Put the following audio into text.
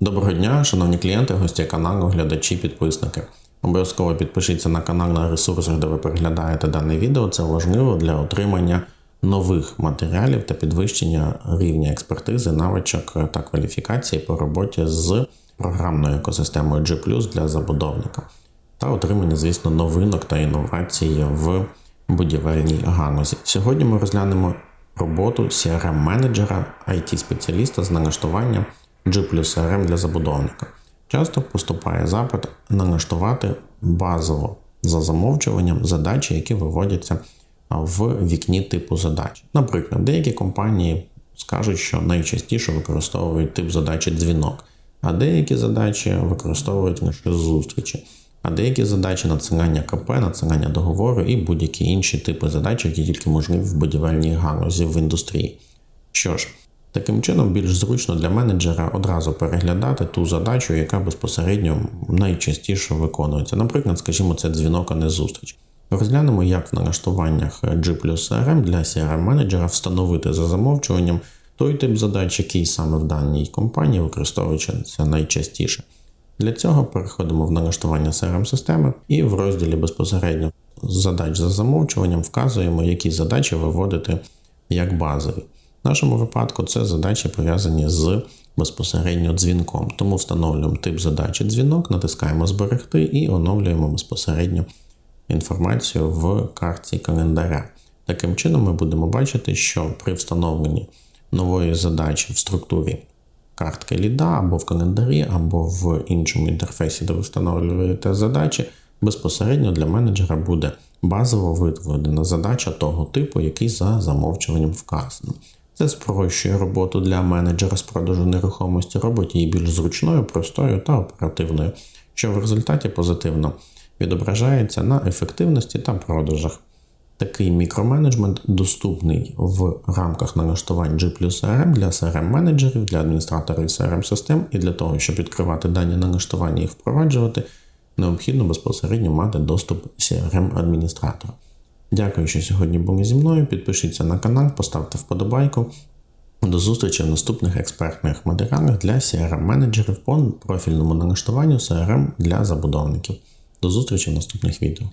дня, шановні клієнти, гості каналу, глядачі, підписники. Обов'язково підпишіться на канал на ресурсах, де ви переглядаєте дане відео. Це важливо для отримання нових матеріалів та підвищення рівня експертизи, навичок та кваліфікації по роботі з програмною екосистемою G для забудовника та отримання, звісно, новинок та інновацій в будівельній галузі. Сьогодні ми розглянемо роботу CRM-менеджера, IT-спеціаліста з налаштуванням G CRM для забудовника. Часто поступає запит налаштувати базово за замовчуванням задачі, які виводяться в вікні типу задач. Наприклад, деякі компанії скажуть, що найчастіше використовують тип задачі дзвінок, а деякі задачі використовують лише зустрічі, а деякі задачі надсилання КП, надсилання договору і будь-які інші типи задач, які тільки можливі в будівельній галузі в індустрії. Що ж, таким чином більш зручно для менеджера одразу переглядати ту задачу, яка безпосередньо найчастіше виконується. Наприклад, скажімо, це дзвінок, а не зустріч. Розглянемо, як в налаштуваннях G CRM для crm менеджера встановити за замовчуванням той тип задач, який саме в даній компанії використовується найчастіше. Для цього переходимо в налаштування crm системи і в розділі безпосередньо задач за замовчуванням вказуємо, які задачі виводити як базові. В нашому випадку це задачі пов'язані з безпосередньо дзвінком. Тому встановлюємо тип задачі дзвінок, натискаємо Зберегти і оновлюємо безпосередньо інформацію в карті календаря. Таким чином, ми будемо бачити, що при встановленні нової задачі в структурі картки ліда або в календарі, або в іншому інтерфейсі, де ви встановлюєте задачі, безпосередньо для менеджера буде базово виведена задача того типу, який за замовчуванням вказано. Це спрощує роботу для менеджера з продажу нерухомості, робить її більш зручною, простою та оперативною, що в результаті позитивно відображається на ефективності та продажах. Такий мікроменеджмент доступний в рамках налаштувань G CRM для crm менеджерів для адміністраторів crm систем. І для того, щоб відкривати дані налаштування і впроваджувати, необхідно безпосередньо мати доступ crm адміністратора Дякую, що сьогодні були зі мною. Підпишіться на канал, поставте вподобайку. До зустрічі в наступних експертних матеріалах для crm менеджерів по профільному налаштуванню CRM для забудовників. До зустрічі в наступних відео.